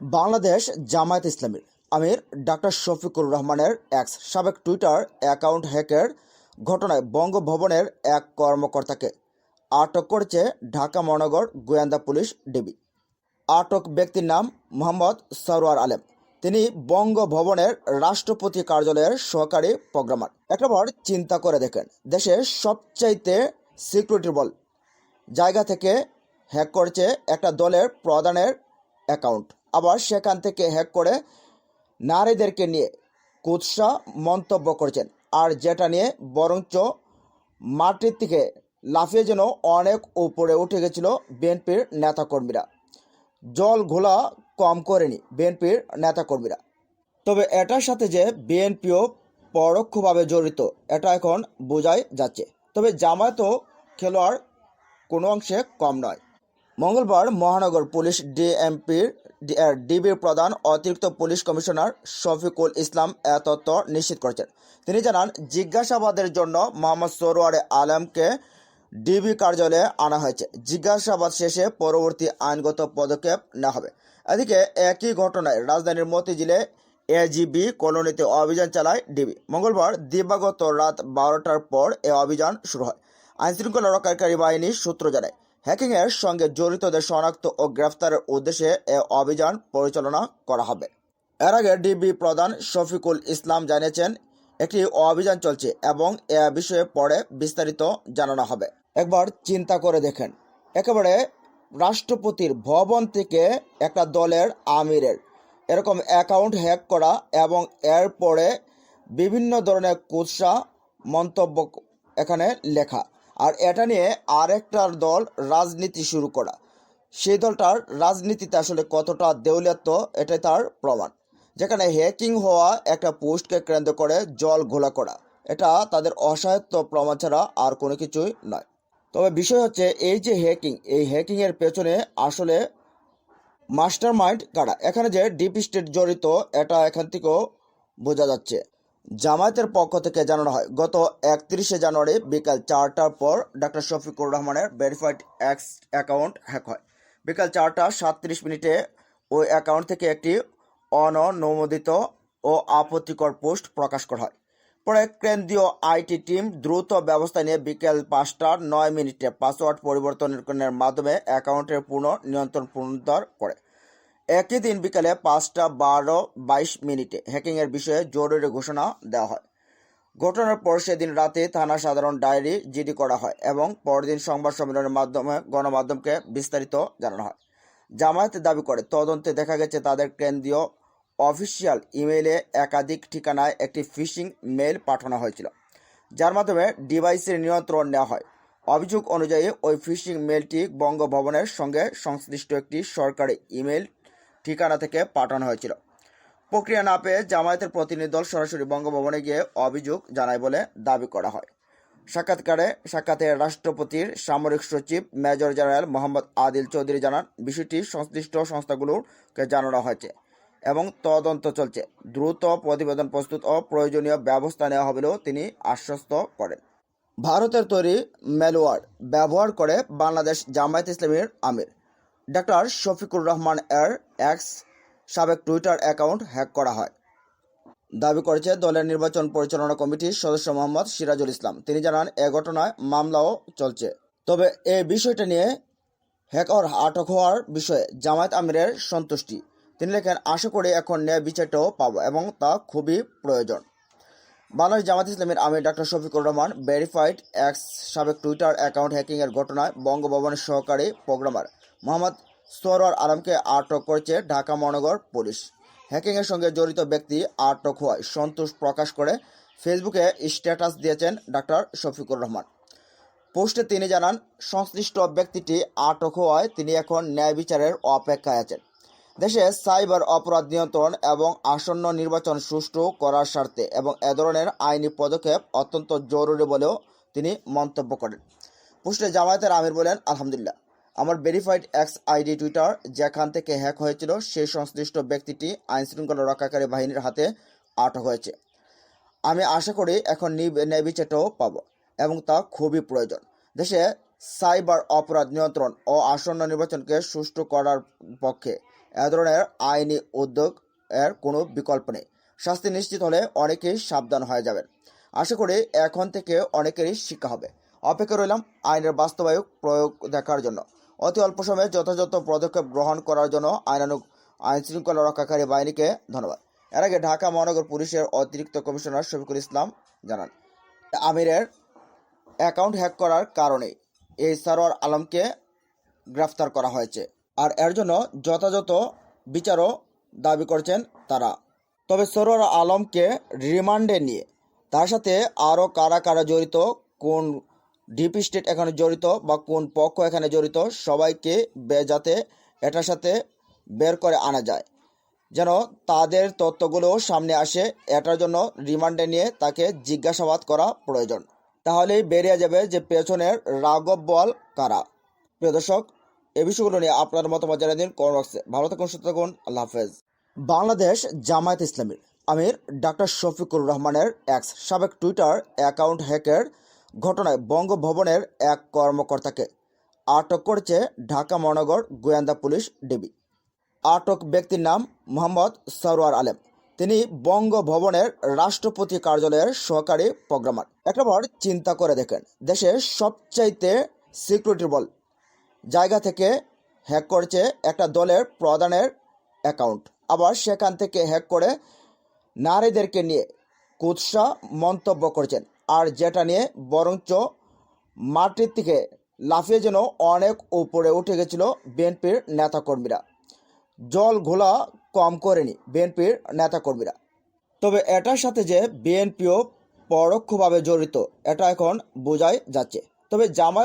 বাংলাদেশ জামায়াত ইসলামীর আমির ডাক্তার শফিকুর রহমানের এক্স সাবেক টুইটার অ্যাকাউন্ট হ্যাকের ঘটনায় বঙ্গভবনের এক কর্মকর্তাকে আটক করেছে ঢাকা মহানগর গোয়েন্দা পুলিশ ডিবি। আটক ব্যক্তির নাম মোহাম্মদ সরোয়ার আলেম। তিনি বঙ্গভবনের রাষ্ট্রপতি কার্যালয়ের সহকারী প্রোগ্রামার। একবার চিন্তা করে দেখেন, দেশের সবচাইতে সিকিউরিটি বল জায়গা থেকে হ্যাক করেছে একটা দলের প্রধানের অ্যাকাউন্ট। আবার সেখান থেকে হ্যাক করে নারীদেরকে নিয়ে কুৎসা মন্তব্য করেছেন। আর যেটা নিয়ে বরঞ্চ মাটির থেকে লাফিয়ে যেন অনেক উপরে উঠে গেছিল বিএনপির নেতাকর্মীরা। জল ঘোলা কম করেনি বিএনপির নেতাকর্মীরা। তবে এটার সাথে যে বিএনপিও পরোক্ষভাবে জড়িত, এটা এখন বোঝাই যাচ্ছে। তবে জামায়াতও খেলোয়াড় কোনো অংশে কম নয়। মঙ্গলবার মহানগর পুলিশ ডিএমপির ডিবির প্রধান অতিরিক্ত পুলিশ কমিশনার শফিকুল ইসলাম এ তথ্য নিশ্চিত করেছেন। তিনি জানান, জিজ্ঞাসাবাদের জন্য মোহাম্মদ সরোয়ারে আলমকে ডিবি কার্যালয়ে আনা হয়েছে। জিজ্ঞাসাবাদ শেষে পরবর্তী আইনগত পদক্ষেপ নেওয়া হবে। এদিকে একই ঘটনায় রাজধানীর মতিঝিলে এজিবি কলোনিতে অভিযান চালায় ডিবি। মঙ্গলবার দিবাগত রাত বারোটার পর এ অভিযান শুরু হয়। আইনশৃঙ্খলা রক্ষাকারী বাহিনী সূত্র জানায় হ্যাকিংয়ের সঙ্গে জড়িতদের শনাক্ত ও গ্রেফতারের উদ্দেশ্যে এ অভিযান পরিচালনা করা হবে। এর আগে ডিবি প্রধান শফিকুল ইসলাম জানিয়েছেন, একটি অভিযান চলছে এবং এ বিষয়ে পরে বিস্তারিত জানানো হবে। একবার চিন্তা করে দেখেন, একেবারে রাষ্ট্রপতির ভবন থেকে একটা দলের আমিরের। এরকম অ্যাকাউন্ট হ্যাক করা এবং এরপরে বিভিন্ন ধরনের কুৎসা মন্তব্য এখানে লেখা। আর এটা নিয়ে আরেকটার দল রাজনীতি শুরু করা। সেই দলটার রাজনীতিতে আসলে কতটা দেউলিয়াত্ব, এটাই তার প্রমাণ। যেখানে হ্যাকিং হওয়া, একটা পোস্টকে কেন্দ্র করে জল ঘোলা করা, এটা তাদের অসহায়ত্ব প্রমাণ ছাড়া আর কোনো কিছুই নয়। তবে বিষয় হচ্ছে, এই যে হ্যাকিং, এই হ্যাকিংয়ের পেছনে আসলে মাস্টার মাইন্ড কারা? এখানে যে ডিপ স্টেট জড়িত, এটা এখান থেকেও বোঝা যাচ্ছে। জামায়াতের পক্ষ থেকে জানানো হয়, গত একত্রিশে জানুয়ারি বিকাল চারটার পর ডক্টর শফিকুর রহমানের ভেরিফাইড অ্যাক্স অ্যাকাউন্ট হ্যাক হয়। বিকাল চারটা সাতত্রিশ মিনিটে ওই অ্যাকাউন্ট থেকে একটি অননুমোদিত ও আপত্তিকর পোস্ট প্রকাশ করা হয়। পরে কেন্দ্রীয় আইটি টিম দ্রুত ব্যবস্থা নিয়ে বিকেল পাঁচটা নয় মিনিটে পাসওয়ার্ড পরিবর্তনের মাধ্যমে অ্যাকাউন্টের পূর্ণ নিয়ন্ত্রণ পুনরুদ্ধার করে। একই দিন বিকালে পাঁচটা বারো বাইশ মিনিটে হ্যাকিংয়ের বিষয়ে জরুরি ঘোষণা দেওয়া হয়। ঘটনার পর সেদিন রাতে থানা সাধারণ ডায়েরি জিডি করা হয় এবং পরদিন সংবাদ সম্মেলনের মাধ্যমে গণমাধ্যমকে বিস্তারিত জানানো হয়। জামায়াত দাবি করে, তদন্তে দেখা গেছে তাদের কেন্দ্রীয় অফিসিয়াল ইমেইলে একাধিক ঠিকানায় একটি ফিশিং মেল পাঠানো হয়েছিল, যার মাধ্যমে ডিভাইসের নিয়ন্ত্রণ নেওয়া হয়। অভিযোগ অনুযায়ী ওই ফিশিং মেলটি বঙ্গভবনের সঙ্গে সংশ্লিষ্ট একটি সরকারি ইমেল ঠিকানা থেকে পাঠানো হয়েছিল। প্রক্রিয়া না পেয়ে জামায়াতের প্রতিনিধি দল সরাসরি বঙ্গভবনে গিয়ে অভিযোগ জানায় বলে দাবি করা হয়। সাক্ষাৎকারে সাক্ষাতে রাষ্ট্রপতির সামরিক সচিব মেজর জেনারেল মোহাম্মদ আদিল চৌধুরী জানান, বিষয়টি সংশ্লিষ্ট সংস্থাগুলোকে জানানো হয়েছে এবং তদন্ত চলছে। দ্রুত প্রতিবেদন প্রস্তুত ও প্রয়োজনীয় ব্যবস্থা নেওয়া হবে তিনি আশ্বস্ত করেন। ভারতের তৈরি ম্যালওয়ার ব্যবহার করে বাংলাদেশ জামায়াত ইসলামীর আমির। ডাক্তার শফিকুর রহমান এর এক্স সাবেক টুইটার অ্যাকাউন্ট হ্যাক করা হয়। দাবি করেছে দলের নির্বাচন পরিচালনা কমিটির সদস্য মোহাম্মদ সিরাজুল ইসলাম। তিনি জানান, এ ঘটনায় মামলাও চলছে। তবে এ বিষয়টা নিয়ে হ্যাকর আটক হওয়ার বিষয়ে জামায়াত আমিরের সন্তুষ্টি। তিনি লেখেন, আশা করি এখন ন্যায় বিচারটাও পাবো এবং তা খুবই প্রয়োজন। বাংলাদেশ জামাত ইসলামের আমির doctor Shafiqur Rahman verified X সাবেক টুইটার অ্যাকাউন্ট হ্যাকিংয়ের ঘটনায় বঙ্গভবনের সহকারী প্রোগ্রামার মোহাম্মদ সরোয়ার আলমকে আটক করেছে ঢাকা মহানগর পুলিশ। হ্যাকিংয়ের সঙ্গে জড়িত ব্যক্তি আটক হওয়ায় সন্তোষ প্রকাশ করে ফেসবুকে স্ট্যাটাস দিয়েছেন ডাক্তার শফিকুর রহমান। পোস্টে তিনি জানান, সংশ্লিষ্ট ব্যক্তিটি আটক হওয়ায় তিনি এখন ন্যায় বিচারের অপেক্ষায় আছেন। দেশে সাইবার অপরাধ নিয়ন্ত্রণ এবং আসন্ন নির্বাচন সুষ্ঠু করার স্বার্থে এবং এ ধরনের আইনি পদক্ষেপ অত্যন্ত জরুরি বলেও তিনি মন্তব্য করেন। পোস্টে জামায়াতের আমির বলেন, আলহামদুলিল্লাহ। আমার ভেরিফাইড এক্স আইডি টুইটার যেখান থেকে হ্যাক হয়েছিল সেই সংশ্লিষ্ট ব্যক্তিটি আইনশৃঙ্খলা রক্ষাকারী বাহিনীর হাতে আটক হয়েছে। আমি আশা করি এখন ন্যায় বিচারটাও পাবো এবং তা খুবই প্রয়োজন। দেশে সাইবার অপরাধ নিয়ন্ত্রণ ও আসন্ন নির্বাচনকে সুষ্ঠু করার পক্ষে এ ধরনের আইনি উদ্যোগ এর কোনো বিকল্প নেই। শাস্তি নিশ্চিত হলে অনেকেই সাবধান হয়ে যাবেন। আশা করি এখন থেকে অনেকেরই শিক্ষা হবে। অপেক্ষা রইলাম আইনের বাস্তবায়ক প্রয়োগ দেখার জন্য। অতি অল্প সময়ে যথাযথ পদক্ষেপ গ্রহণ করার জন্য আইনানুগ আইন শৃঙ্খলা রক্ষাকারী বাহিনীকে ধন্যবাদ। এর আগে ঢাকা মহানগর পুলিশের অতিরিক্ত কমিশনার শফিকুল ইসলাম জানান, আমিরের অ্যাকাউন্ট হ্যাক করার কারণে এই সারোয়ার আলমকে গ্রেফতার করা হয়েছে আর এর জন্য যথাযথ বিচারও দাবি করছেন তারা। তবে সরোয়ার আলমকে রিমান্ডে নিয়ে তার সাথে আরও কারা কারা জড়িত, কোন ডিপি স্টেট এখানে জড়িত বা কোন পক্ষ এখানে জড়িত সবাইকে যাতে এটার সাথে বের করে আনা যায়। যেন তাদের তথ্যগুলো সামনে আসে, এটার জন্য রিমান্ডে নিয়ে তাকে জিজ্ঞাসাবাদ করা প্রয়োজন। তাহলেই বেরিয়ে যাবে যে পেছনের রাঘব বল কারা। প্রিয় দর্শক, এ বিষয়গুলো নিয়ে আপনার মতামত জানিয়ে দিন কমেন্ট বক্সে ভালো থাকুন, সুস্থ থাকুন, আল্লাহ হাফেজ। বাংলাদেশ জামায়াত ইসলামীর আমির ডাক্তার শফিকুর রহমানের এক্স সাবেক টুইটার অ্যাকাউন্ট হ্যাকের ঘটনায় বঙ্গভবনের এক কর্মকর্তাকে আটক করেছে ঢাকা মহানগর গোয়েন্দা পুলিশ ডিবি। আটক ব্যক্তির নাম মোহাম্মদ সরোয়ার আলেম। তিনি বঙ্গভবনের রাষ্ট্রপতি কার্যালয়ের সহকারী প্রোগ্রামার। একবার চিন্তা করে দেখেন। দেশের সবচাইতে সিকিউরিটি বল জায়গা থেকে হ্যাক করেছে একটা দলের প্রধানের অ্যাকাউন্ট আবার সেখান থেকে হ্যাক করে নারীদেরকে নিয়ে কুৎসা মন্তব্য করছেন। আর যেটা নিয়ে বরঞ্চ মাটির থেকে লাফিয়ে যেন অনেক উপরে উঠে গেছিল বিএনপির নেতাকর্মীরা। জল ঘোলা কম করেনি বিএনপির নেতাকর্মীরা। তবে এটার সাথে যে বিএনপিও পরোক্ষভাবে জড়িত, এটা এখন বোঝাই যাচ্ছে। তবে জামায়াত